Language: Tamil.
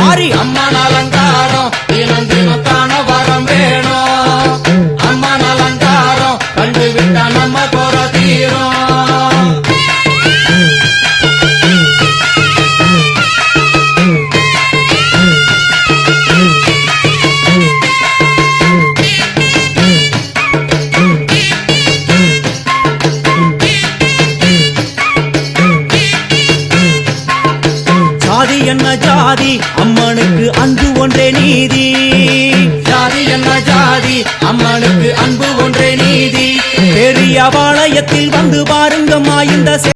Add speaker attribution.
Speaker 1: மாறி
Speaker 2: அம்மன் அலங்காரம் தினம் தினத்தான வரம் வேணும். அம்மன் அலங்காரம் கண்டு விட்டா நம்ம போற தீரம்.
Speaker 1: ஜாதி என்ன ஜாதி? அம்மனுக்கு அன்பு ஒன்றே நீதி.
Speaker 2: ஜாதி என்ன ஜாதி? அம்மனுக்கு அன்பு ஒன்றே நீதி.
Speaker 1: பெரிய வாளையத்தில் வந்து பாருங்கம்மா இந்த